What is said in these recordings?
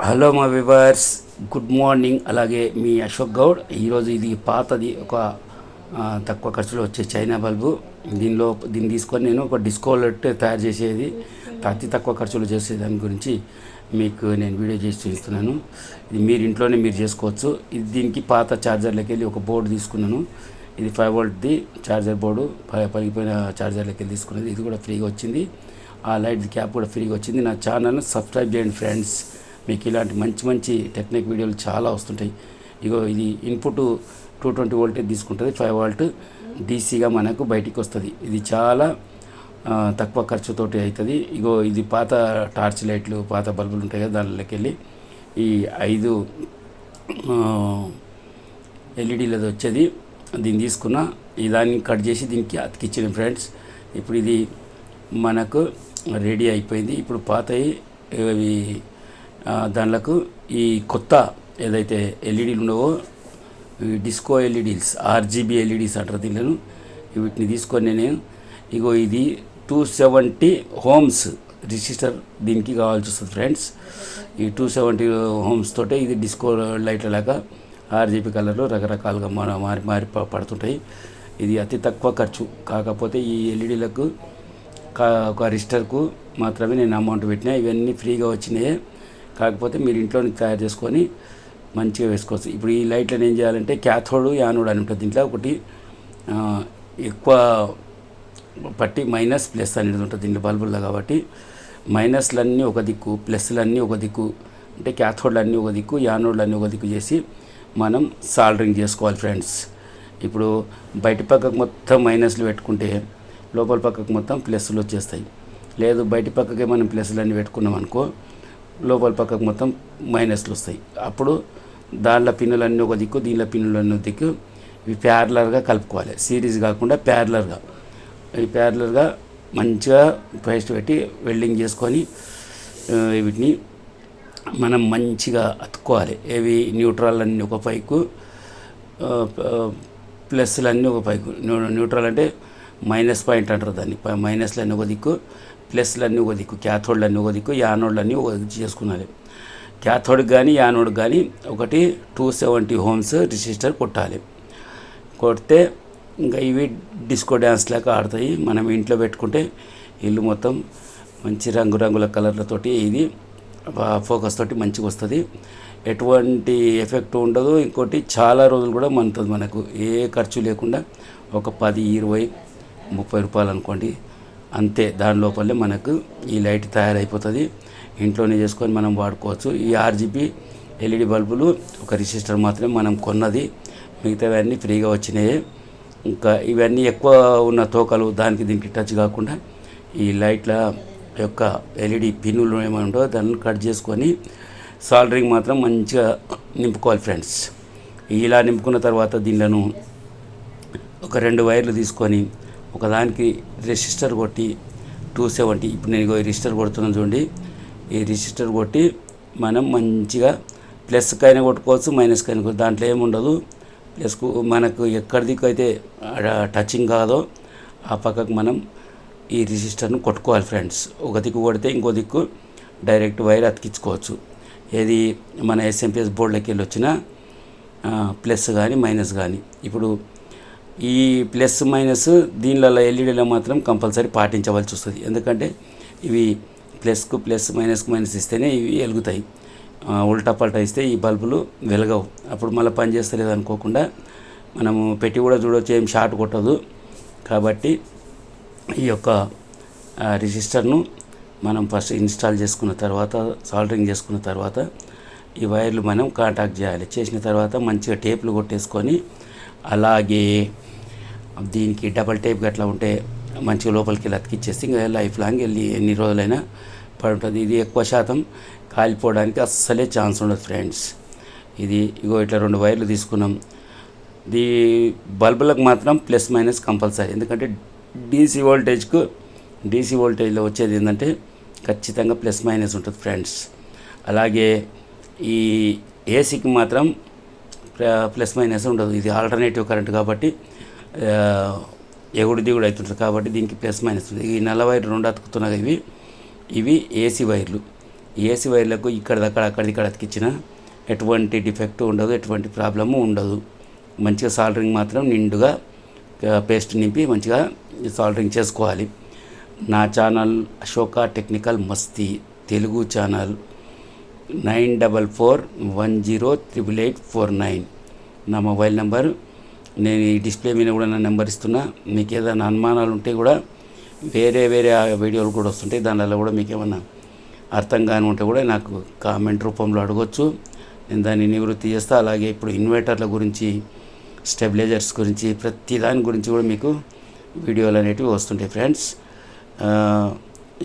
Hello మా viewers good morning అలాగే మీ అశోక్ గౌడ్ ఈరోజు ఇది పాతది ఒక తక్కువ ఖర్చులో వచ్చే చైనా బల్బు దీనిలో దీన్ని తీసుకొని నేను ఒక డిస్కో లైట్ తయారు చేసేది. అతి తక్కువ ఖర్చులో చేసే దాని గురించి మీకు నేను వీడియో చేసి చూపిస్తున్నాను. ఇది మీరు ఇంట్లోనే మీరు చేసుకోవచ్చు. ఇది దీనికి పాత ఛార్జర్లకి వెళ్ళి ఒక బోర్డు తీసుకున్నాను. ఇది ఫైవ్ వోల్ట్ది ఛార్జర్ బోర్డు ప- పగిలిపోయిన ఛార్జర్లకి వెళ్ళి తీసుకున్నది. ఇది కూడా ఫ్రీగా వచ్చింది. ఆ లైట్ క్యాప్ కూడా ఫ్రీగా వచ్చింది. నా ఛానల్ను సబ్స్క్రైబ్ చేయండి ఫ్రెండ్స్ మీకు ఇలాంటి మంచి మంచి టెక్నిక్ వీడియోలు చాలా వస్తుంటాయి. ఇగో ఇది ఇన్పుట్ టూ ట్వంటీ వోల్టేజ్ తీసుకుంటుంది ఫైవ్ వోల్ట్ డీసీగా మనకు బయటికి వస్తుంది ఇది చాలా తక్కువ ఖర్చుతోటి అవుతుంది ఇగో ఇది పాత టార్చ్ లైట్లు పాత బల్బులు ఉంటాయి కదా దానిలోకి వెళ్ళి ఈ ఐదు ఎల్ఈడీలది వచ్చేది. దీన్ని తీసుకున్న ఈ దాన్ని కట్ చేసి దీనికి అతికిచ్చిన ఫ్రెండ్స్ ఇప్పుడు ఇది మనకు రెడీ అయిపోయింది. ఇప్పుడు పాతవి ఇవి దానిలకు ఈ కొత్త ఏదైతే ఎల్ఈడీలు ఉండవో డిస్కో ఎల్ఈడీస్ ఆర్జీబీ ఎల్ఈడీస్ అంటారు దీనిలను వీటిని తీసుకొని నేను ఇగో ఇది టూ సెవెంటీ హోమ్స్ రిజిస్టర్ దీనికి కావాల్సి వస్తుంది ఫ్రెండ్స్. ఈ టూ సెవెంటీ హోమ్స్ తోటే ఇది డిస్కో లైట్ల లాగా ఆర్జీబీ కలర్లో రకరకాలుగా మన మారి మారి పడుతుంటాయి. ఇది అతి తక్కువ ఖర్చు. కాకపోతే ఈ ఎల్ఈడీలకు ఒక రిజిస్టర్కు మాత్రమే నేను అమౌంట్ పెట్టినా ఇవన్నీ ఫ్రీగా వచ్చినాయి. కాకపోతే మీరు ఇంట్లోనే తయారు చేసుకొని మంచిగా వేసుకోవచ్చు. ఇప్పుడు ఈ లైట్లను ఏం చేయాలంటే క్యాథోడ్ యానోడ్ అని ఉంటుంది దీంట్లో ఒకటి ఎక్కువ పట్టి మైనస్ ప్లస్ అనేది ఉంటుంది దీంట్లో బల్బుల్లో కాబట్టి. మైనస్లన్నీ ఒక దిక్కు ప్లస్లన్నీ ఒక దిక్కు అంటే క్యాథోడ్లు అన్నీ ఒక దిక్కు యానోడ్లు అన్నీ ఒక దిక్కు చేసి మనం సాల్డరింగ్ చేసుకోవాలి ఫ్రెండ్స్. ఇప్పుడు బయట పక్కకు మొత్తం మైనస్లు పెట్టుకుంటే లోపల పక్కకు మొత్తం ప్లస్లు వచ్చేస్తాయి. లేదు బయట పక్కకే మనం ప్లస్లన్నీ పెట్టుకున్నాం అనుకో లోపల పక్కకు మొత్తం మైనస్లు వస్తాయి. అప్పుడు దానిలో పిన్నులన్నీ ఒక దిక్కు దీనిలో పిన్నులన్నీ ఒక దిక్కు. ఇవి ప్యారలర్గా కలుపుకోవాలి. సిరీస్ కాకుండా ప్యారలర్గా ఈ ప్యారలర్గా మంచిగా పేస్ట్ పెట్టి వెల్డింగ్ చేసుకొని వీటిని మనం మంచిగా అతుక్కోవాలి. ఏవి న్యూట్రల్ అన్నీ ఒక పైకు ప్లస్లన్నీ ప్లస్లు అన్నీ ఒక పైకు. న్యూ- న్యూట్రల్ అంటే మైనస్ పాయింట్ అంటారు దాన్ని. పై- మైనస్లు అన్నీ ఒక దిక్కు ప్లస్లన్నీ వదికు ఒక దిక్కు క్యాథోడ్లు అన్నీ ఒక దిక్కు యానోడ్లు ఒక దిక్కు చేసుకున్నాలి క్యాథోడ్కి కానీ యానోడ్ కానీ ఒకటి టూ సెవెంటీ హోమ్స్ రిజిస్టర్ కొట్టాలి. కొడితే ఇంకా ఇవి డిస్కో డ్యాన్స్ లాగా ఆడతాయి. మనం ఇంట్లో పెట్టుకుంటే ఇల్లు మొత్తం మంచి రంగురంగుల కలర్లతోటి ఇది ఫోకస్ తోటి మంచిగా వస్తుంది. ఎటువంటి ఎఫెక్ట్ ఉండదు. ఇంకోటి చాలా రోజులు కూడా మనుతుంది మనకు. ఏ ఖర్చు లేకుండా ఒక పది ఇరవై ముప్పై రూపాయలు అనుకోండి. అంతే. దాని లోపలే మనకు ఈ లైట్ తయారైపోతుంది. ఇంట్లోనే చేసుకొని మనం వాడుకోవచ్చు. ఈ ఆర్జీబీ ఎల్ఈడి బల్బులు ఒక రిజిస్టర్ మాత్రమే మనం కొన్నది. మిగతావన్నీ ఫ్రీగా వచ్చినాయి. ఇంకా ఇవన్నీ ఎక్కువ ఉన్న తోకలు దానికి దీనికి టచ్ కాకుండా ఈ లైట్ల యొక్క ఎల్ఈడి పిన్నులు ఏమైనా ఉండో దాన్ని కట్ చేసుకొని సాల్డరింగ్ మాత్రం మంచిగా నింపుకోవాలి ఫ్రెండ్స్. ఇలా నింపుకున్న తర్వాత దీనిలను ఒక రెండు వైర్లు తీసుకొని ఒకదానికి రెసిస్టర్ కొట్టి టూ సెవెంటీ ఇప్పుడు నేను రిజిస్టర్ కొడుతున్నాను చూడండి. ఈ రిజిస్టర్ కొట్టి మనం మంచిగా ప్లస్కైనా కొట్టుకోవచ్చు మైనస్కైనా కొట్టు దాంట్లో ఏముండదు ప్లస్కు మనకు ఎక్కడి దిక్కు అయితే టచింగ్ కాదో ఆ పక్కకు మనం ఈ రిజిస్టర్ను కొట్టుకోవాలి ఫ్రెండ్స్ ఒక దిక్కు కొడితే ఇంకో దిక్కు డైరెక్ట్ వైర్ అతికించుకోవచ్చు. ఏది మన ఎస్ఎంపిఎస్ బోర్డులోకి వెళ్ళి వచ్చిన ప్లస్ కానీ మైనస్ కానీ ఇప్పుడు ఈ ప్లస్ మైనస్ దీనిలలో ఎల్ఈడీలో మాత్రం కంపల్సరీ పాటించవలసి వస్తుంది. ఎందుకంటే ఇవి ప్లస్కు ప్లస్ మైనస్కు మైనస్ ఇస్తేనే ఇవి వెలుగుతాయి ఉల్టా పల్టా ఇస్తే ఈ బల్బులు వెలగవు. అప్పుడు మళ్ళీ పని చేస్తలేదు అనుకోకుండా మనము పెట్టి కూడా చూడవచ్చు ఏం షార్ట్ కొట్టదు. కాబట్టి ఈ యొక్క రిజిస్టర్ను మనం ఫస్ట్ ఇన్స్టాల్ చేసుకున్న తర్వాత సాల్డరింగ్ చేసుకున్న తర్వాత ఈ వైర్లు మనం కాంటాక్ట్ చేయాలి. చేసిన తర్వాత మంచిగా టేపులు కొట్టేసుకొని అలాగే దీనికి డబల్ టైప్ గట్లా ఉంటే మంచిగా లోపలికి వెళ్ళి అతికిచ్చేసి ఇంకా లైఫ్ లాంగ్ వెళ్ళి ఎన్ని రోజులైనా పడి ఉంటుంది ఇది ఎక్కువ శాతం కాలిపోవడానికి అస్సలే ఛాన్స్ ఉండదు ఫ్రెండ్స్. ఇది ఇగో ఇట్లా రెండు వైర్లు తీసుకున్నాం. దీ బల్బులకు మాత్రం ప్లస్ మైనస్ కంపల్సరీ. ఎందుకంటే డీసీ వోల్టేజ్కు డీసీ వోల్టేజ్లో వచ్చేది ఏంటంటే ఖచ్చితంగా ప్లస్ మైనస్ ఉంటుంది ఫ్రెండ్స్. అలాగే ఈ ఏసీకి మాత్రం ప్లస్ మైనస్ ఉండదు. ఇది ఆల్టర్నేటివ్ కరెంట్ కాబట్టి ఎగుడు దిగుడు అవుతుంటుంది. కాబట్టి దీనికి ప్లస్ మైనస్ ఉంది ఈ నల్ల వైర్లు రెండు అతుకుతున్నాయి. ఇవి ఇవి ఏసీ వైర్లు. ఏసీ వైర్లకు ఇక్కడిదక్కడ అక్కడిక్కడ అతికిచ్చిన ఎటువంటి డిఫెక్ట్ ఉండదు ఎటువంటి ప్రాబ్లము ఉండదు. మంచిగా సాల్డరింగ్ మాత్రం నిండుగా పేస్ట్ నింపి మంచిగా సాల్డరింగ్ చేసుకోవాలి. నా channel Ashoka technical Masti Telugu channel nine double four one zero triple eight four nine. నా మొబైల్ నెంబర్ నేను ఈ డిస్ప్లే మీద కూడా నా నెంబర్ ఇస్తున్నా. మీకు ఏదైనా అనుమానాలు ఉంటే కూడా వేరే వేరే వీడియోలు కూడా వస్తుంటాయి. దానివల్ల కూడా మీకు ఏమన్నా అర్థం కాని ఉంటే కూడా నాకు కామెంట్ రూపంలో అడగొచ్చు. నేను దాన్ని నివృత్తి చేస్తా. అలాగే ఇప్పుడు ఇన్వర్టర్ల గురించి స్టెబిలైజర్స్ గురించి ప్రతి దాని గురించి కూడా మీకు వీడియోలు అనేటివి వస్తుంటాయి ఫ్రెండ్స్.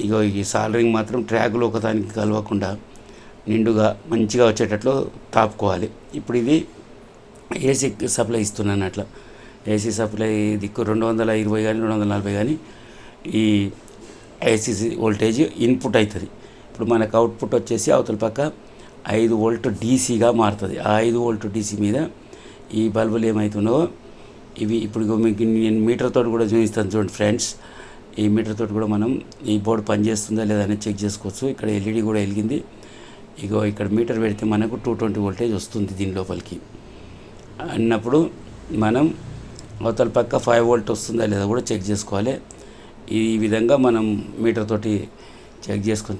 ఇగో ఈ సాలరింగ్ మాత్రం ట్రాక్లో ఒకదానికి కలవకుండా నిండుగా మంచిగా వచ్చేటట్లు తాపుకోవాలి. ఇప్పుడు ఇది ఏసీ సప్లై ఇస్తున్నాను అట్లా. ఏసీ సప్లై దిక్కు రెండు వందల ఇరవై కానీ రెండు వందల నలభై కానీ ఈ ఏసీ వోల్టేజ్ ఇన్పుట్ అవుతుంది ఇప్పుడు మనకు అవుట్పుట్ వచ్చేసి అవతల పక్క ఐదు వోల్ట్ డీసీగా మారుతుంది. ఆ ఐదు వోల్ట్ డీసీ మీద ఈ బల్బులు ఏమవుతున్నాయో ఇవి ఇప్పుడు ఇగో మీకు నేను మీటర్ తోటి కూడా చూపిస్తాను చూడండి ఫ్రెండ్స్. ఈ మీటర్ తోటి కూడా మనం ఈ బోర్డు పనిచేస్తుందా లేదా అనేది చెక్ చేసుకోవచ్చు. ఇక్కడ ఎల్ఈడి కూడా వెలిగింది. ఇగో ఇక్కడ మీటర్ పెడితే మనకు టూ ట్వంటీ వోల్టేజ్ వస్తుంది దీని లోపలికి. అన్నప్పుడు మనం అవతల పక్క ఫైవ్ వోల్ట్ వస్తుందా లేదా కూడా చెక్ చేసుకోవాలి. ఈ విధంగా మనం మీటర్ తోటి చెక్ చేసుకు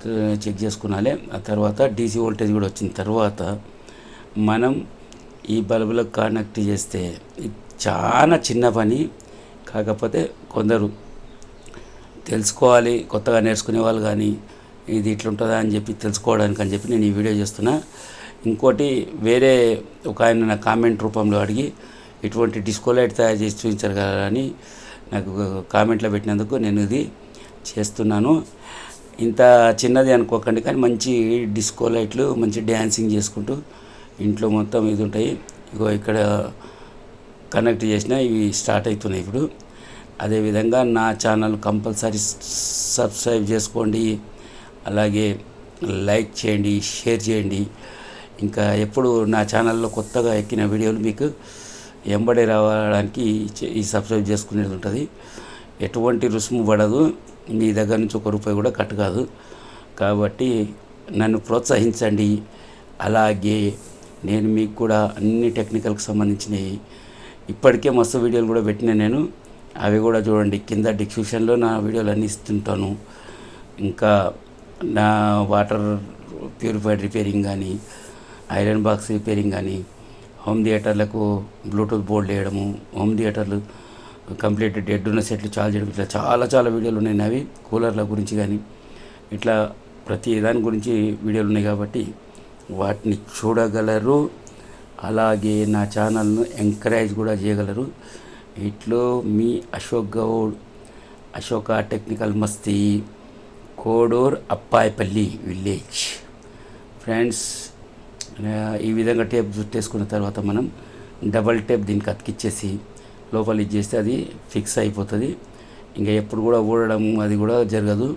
చెక్ చేసుకునాలి. ఆ తర్వాత డీసీ వోల్టేజ్ కూడా వచ్చిన తర్వాత మనం ఈ బల్బులకు కనెక్ట్ చేస్తే చాలా చిన్న పని. కాకపోతే కొందరు తెలుసుకోవాలి కొత్తగా నేర్చుకునే వాళ్ళు కానీ ఇది ఇట్లుంటుందా అని చెప్పి తెలుసుకోవడానికి అని చెప్పి నేను ఈ వీడియో చేస్తున్నా. ఇంకోటి వేరే ఒక ఆయన నా కామెంట్ రూపంలో అడిగి ఇటువంటి డిస్కో లైట్ తయారు చేసి చూపించారు కదా అని నాకు కామెంట్లో పెట్టినందుకు నేను ఇది చేస్తున్నాను. ఇంత చిన్నది అనుకోకండి కానీ మంచి డిస్కో లైట్లు మంచి డ్యాన్సింగ్ చేసుకుంటూ ఇంట్లో మొత్తం ఇది ఉంటాయి. ఇగో ఇక్కడ కనెక్ట్ చేసిన ఇవి స్టార్ట్ అవుతున్నాయి ఇప్పుడు. అదేవిధంగా నా ఛానల్ కంపల్సరీ సబ్స్క్రైబ్ చేసుకోండి. అలాగే లైక్ చేయండి షేర్ చేయండి. ఇంకా ఎప్పుడు నా ఛానల్లో కొత్తగా ఎక్కిన వీడియోలు మీకు ఎంబడే రావడానికి ఈ సబ్స్క్రైబ్ చేసుకునేది ఉంటుంది. ఎటువంటి రుసుము పడదు. మీ దగ్గర నుంచి ఒక రూపాయి కూడా కట్ కాదు. కాబట్టి నన్ను ప్రోత్సహించండి. అలాగే నేను మీకు కూడా అన్ని టెక్నికల్కి సంబంధించినవి ఇప్పటికే మస్తు వీడియోలు కూడా పెట్టిన నేను. అవి కూడా చూడండి. కింద డిస్క్రిప్షన్లో నా వీడియోలు అన్నీ ఇస్తుంటాను. ఇంకా నా వాటర్ ప్యూరిఫైడ్ రిపేరింగ్ కానీ ఐరన్ బాక్స్ రిపేరింగ్ కానీ హోమ్ థియేటర్లకు బ్లూటూత్ బోర్డు వేయడము హోమ్ థియేటర్లు కంప్లీట్ డెడ్ ఉన్న సెట్లు చార్జ్ చేయడం ఇట్లా చాలా చాలా వీడియోలు ఉన్నాయి. అవి కూలర్ల గురించి కానీ ఇట్లా ప్రతి దాని గురించి వీడియోలు ఉన్నాయి కాబట్టి వాటిని చూడగలరు. అలాగే నా ఛానల్ను ఎంకరేజ్ కూడా చేయగలరు. ఇట్లో మీ Ashok Goud Ashoka technical Masti Kodur Appayapalli village. Friends ఈ విధంగా టేప్ చుట్టేసుకున్న తర్వాత మనం డబల్ టేప్ దీనికి అతికిచ్చేసి లోపల ఇచ్చేస్తే అది ఫిక్స్ అయిపోతుంది. ఇంకా ఎప్పుడు కూడా ఊడడం అది కూడా జరగదు.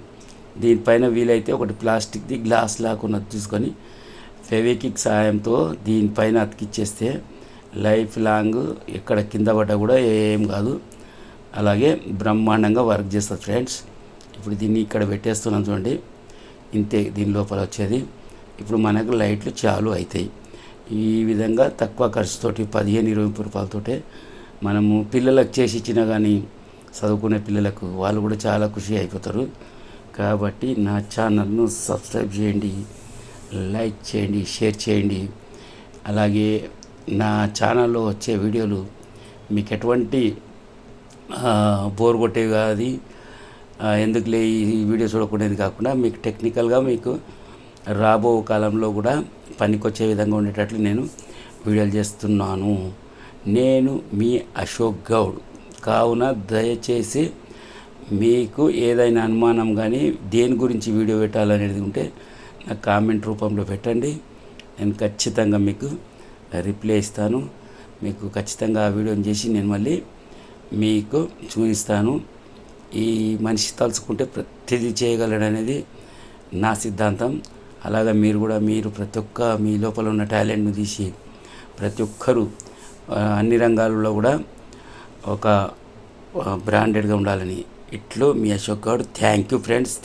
దీనిపైన వీలైతే ఒకటి ప్లాస్టిక్ది గ్లాస్ లాకున్నది తీసుకొని ఫెవికిక్ సాయంతో దీనిపైన అతికిచ్చేస్తే లైఫ్ లాంగ్ ఎక్కడ కింద పడ్డా కూడా ఏం కాదు. అలాగే బ్రహ్మాండంగా వర్క్ చేస్తుంది ఫ్రెండ్స్. ఇప్పుడు దీన్ని ఇక్కడ పెట్టేస్తున్నాం చూడండి. ఇంతే దీని లోపల వచ్చేది. ఇప్పుడు మనకు లైట్లు చాలు అవుతాయి ఈ విధంగా తక్కువ ఖర్చుతోటి పదిహేను ఇరవై ముప్పై రూపాయలతోటే మనము పిల్లలకు చేసి ఇచ్చినా కానీ చదువుకునే పిల్లలకు వాళ్ళు కూడా చాలా ఖుషి అయిపోతారు. కాబట్టి నా ఛానల్ను సబ్స్క్రైబ్ చేయండి లైక్ చేయండి షేర్ చేయండి. అలాగే నా ఛానల్లో వచ్చే వీడియోలు మీకు ఎటువంటి బోర్ కొట్టేవి కాదు. ఎందుకులే ఈ వీడియో చూడకూడదు కాకుండా మీకు టెక్నికల్గా మీకు రాబో కాలంలో కూడా పనికొచ్చే విధంగా ఉండేటట్లు నేను వీడియోలు చేస్తున్నాను. నేను మీ అశోక్ గౌడ్. కావున దయచేసి మీకు ఏదైనా అనుమానం కానీ దేని గురించి వీడియో పెట్టాలనేది ఉంటే నాకు కామెంట్ రూపంలో పెట్టండి. నేను ఖచ్చితంగా మీకు రిప్లై ఇస్తాను. మీకు ఖచ్చితంగా ఆ వీడియోని చేసి నేను మళ్ళీ మీకు చూపిస్తాను. ఈ మనిషి తలుచుకుంటే ప్రతిదీ చేయగలడనేది నా సిద్ధాంతం. అలాగా మీరు కూడా మీరు ప్రతి ఒక్క మీ లోపల ఉన్న టాలెంట్ను తీసి ప్రతి ఒక్కరూ అన్ని రంగాలలో కూడా ఒక బ్రాండెడ్గా ఉండాలని ఇట్లో మీ Ashok Goud thank you friends.